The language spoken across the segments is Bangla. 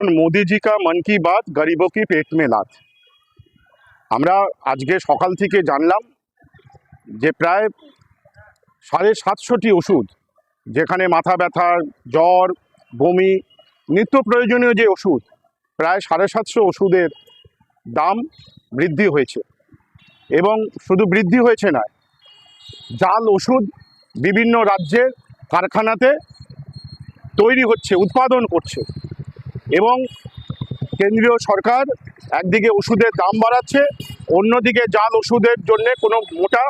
মোদি জি কা মন কি বাত, গরিবো কি পেট মে লাত। আমরা আজকে সকাল থেকে জানলাম যে প্রায় সাড়ে সাতশোটি ওষুধ, যেখানে মাথা ব্যথা, জ্বর, বমি, নিত্য প্রয়োজনীয় যে ওষুধ, প্রায় সাড়ে সাতশো ওষুধের দাম বৃদ্ধি হয়েছে। এবং শুধু বৃদ্ধি হয়েছে না, জাল ওষুধ বিভিন্ন রাজ্যের কারখানাতে তৈরি হচ্ছে, উৎপাদন করছে। এবং কেন্দ্রীয় সরকার একদিকে ওষুধের দাম বাড়াচ্ছে, অন্যদিকে জাল ওষুধের জন্য কোনো মোটা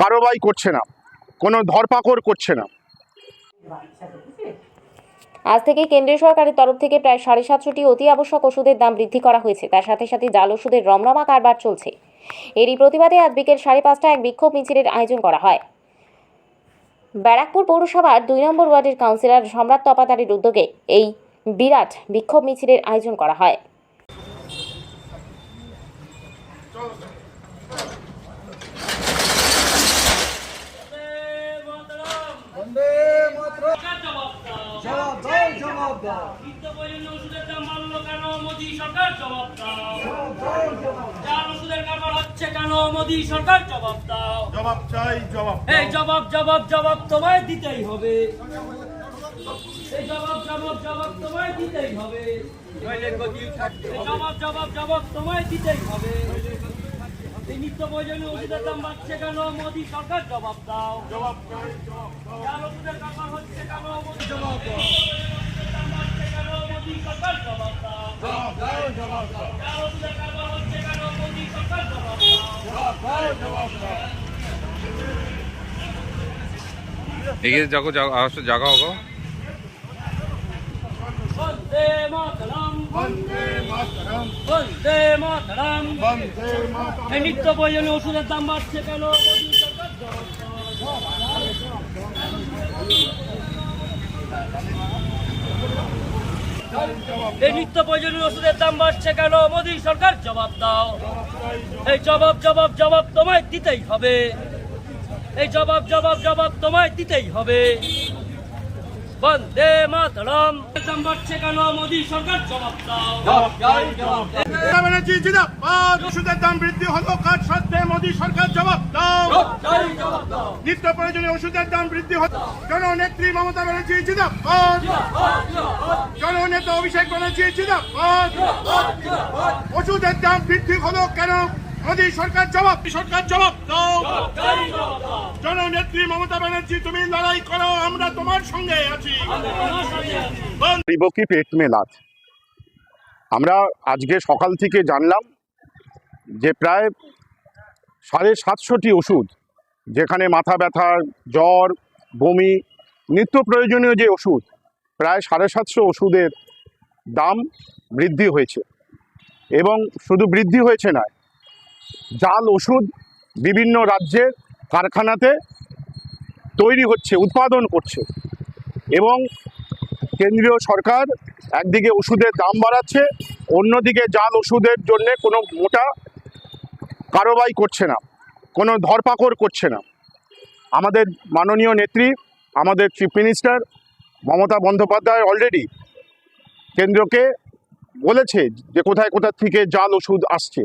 কারবাই করছে না, কোনো ধরপাকড় করছে না। আজ থেকে কেন্দ্রীয় সরকারের তরফ থেকে প্রায় সাড়ে সাতশোটি অতি আবশ্যক ওষুধের দাম বৃদ্ধি করা হয়েছে, তার সাথে সাথে জাল ওষুধের রমরমা কারবার চলছে। এরই প্রতিবাদে আজ বিকেল সাড়ে পাঁচটায় এক বিক্ষোভ মিছিলের আয়োজন করা হয়। ব্যারাকপুর পৌরসভার দুই নম্বর ওয়ার্ডের কাউন্সিলর সম্রাট তপাতারের উদ্যোগে এই বিরাট বিক্ষোভ মিছিলের আয়োজন করা হয়। জবাব দাও জবাব দাও। নিত্যপ্রয়োজনীয় ওষুধের দাম বাড়লো কেন মোদী সরকার জবাব দাও জবাব দাও জবাব যার ওষুধের কারবার হচ্ছে কেন মোদী সরকার জবাব দাও জবাব চাই জবাব এই জবাব জবাব জবাব তোমায় দিতেই হবে। এই জবাব জবাব জবাব তোমায় দিতেই হবে। জবাব জবাব জবাব তোমায় দিতেই হবে। এই নিত্য প্রয়োজনীয় ওষুধের দাম বাড়ছে কেন? মোদী সরকার জবাব দাও। জবাব যার ওষুধের কারবার হচ্ছে কেন? মোদী জবাব দাও। দাম বাড়ছে কেন? মোদী সরকার জবাব দাও। জবাব দাও জবাব দাও। যার ওষুধের কারবার হচ্ছে কেন? মোদী সরকার জবাব দাও। জবাব দাও জবাব দাও। এগিয়ে যাকো আসো জাগা হোক বন্দে মাতরম বন্দে মাতরম বন্দে মাতরম বন্দে মাতরম এই নিত্য প্রয়োজনীয় ওষুধের দাম বাড়ছে কেন। এই নিত্য প্রয়োজনীয় ওষুধের দাম বাড়ছে কেন? মোদী সরকার জবাব দাও। এই জবাব জবাব জবাব তোমায় দিতেই হবে। এই জবাব জবাব জবাব তোমায় দিতেই হবে। বন্দে মাতরম। দাম বাড়ছে কেন? মোদী সরকার জবাব দাও। ব্যানার্জি জিন্দাবাদ। ওষুধের দাম বৃদ্ধি হলো কার সাথে মোদী সরকার জবাব দাও। জবাব দাও নিত্য প্রয়োজনীয় ওষুধের দাম বৃদ্ধি হলো। জননেত্রী মমতা ব্যানার্জি জিন্দাবাদ। জননেতা অভিষেক ব্যানার্জি জিন্দাবাদ। ওষুধের দাম বৃদ্ধি হলো কেন? মোদী সরকার জবাব সরকার জবাব দাও। মমতা ব্যানার্জি তুমি লড়াই করো আমরা তোমার সঙ্গে আছি। কি পেট মে লাত আমরা আজকে সকাল থেকে জানলাম যে প্রায় সাড়ে সাতশোটি ওষুধ যেখানে মাথা ব্যথা জ্বর বমি নিত্য প্রয়োজনীয় যে ওষুধ প্রায় সাড়ে সাতশো ওষুধের দাম বৃদ্ধি হয়েছে। এবং শুধু বৃদ্ধি হয়েছে না জাল ওষুধ বিভিন্ন রাজ্যের কারখানাতে তৈরি হচ্ছে, উৎপাদন করছে। এবং কেন্দ্রীয় সরকার একদিকে ওষুধের দাম বাড়াচ্ছে, অন্যদিকে জাল ওষুধের জন্য কোনো মোটা কারবাই করছে না, কোনো ধরপাকড় করছে না। আমাদের মাননীয় নেত্রী, আমাদের chief minister Mamata Bandyopadhyay already কেন্দ্রকে বলেছে যে কোথায় কোথা থেকে জাল ওষুধ আসছে।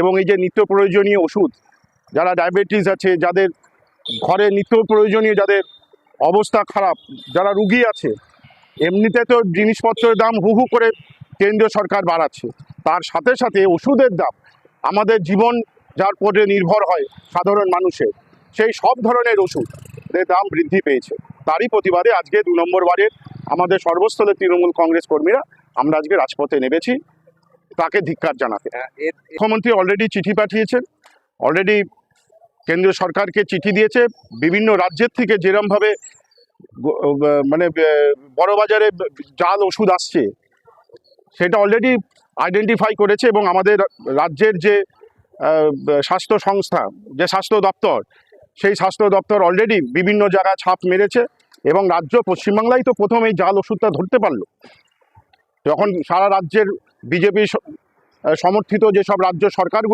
এবং এই যে নিত্য প্রয়োজনীয় ওষুধ, যারা ডায়াবেটিস আছে, যাদের ঘরে নিত্য প্রয়োজনীয় যাদের অবস্থা খারাপ যারা রুগী আছে এমনিতে তো জিনিসপত্রের দাম হু হু করে কেন্দ্রীয় সরকার বাড়াচ্ছে। তার সাথে সাথে ওষুধের দাম আমাদের জীবন যার উপরে নির্ভর হয় সাধারণ মানুষের সেই সব ধরনের ওষুধের দাম বৃদ্ধি পেয়েছে। তারই প্রতিবাদে আজকে দু নম্বর বারের আমাদের সর্বস্থলে তৃণমূল কংগ্রেস কর্মীরা আমরা আজকে রাজপথে নেমেছি তাকে ধিক্কার জানাতে। মুখ্যমন্ত্রী অলরেডি চিঠি পাঠিয়েছেন অলরেডি কেন্দ্রীয় সরকারকে চিঠি দিয়েছে, বিভিন্ন রাজ্যের থেকে যেরমভাবে মানে বড় বাজারে জাল, ওষুধ আসছে, সেটা অলরেডি আইডেন্টিফাই করেছে এবং আমাদের রাজ্যের যে স্বাস্থ্য সংস্থা, যে স্বাস্থ্য দপ্তর, সেই স্বাস্থ্য দপ্তর অলরেডি বিভিন্ন জায়গায় ছাপ মেরেছে এবং রাজ্য পশ্চিমবাংলায় তো প্রথম এই জাল, ওষুধটা ধরতে পারল। যখন সারা রাজ্যের বিজেপি সমর্থিত যেসব রাজ্য সরকারগুলো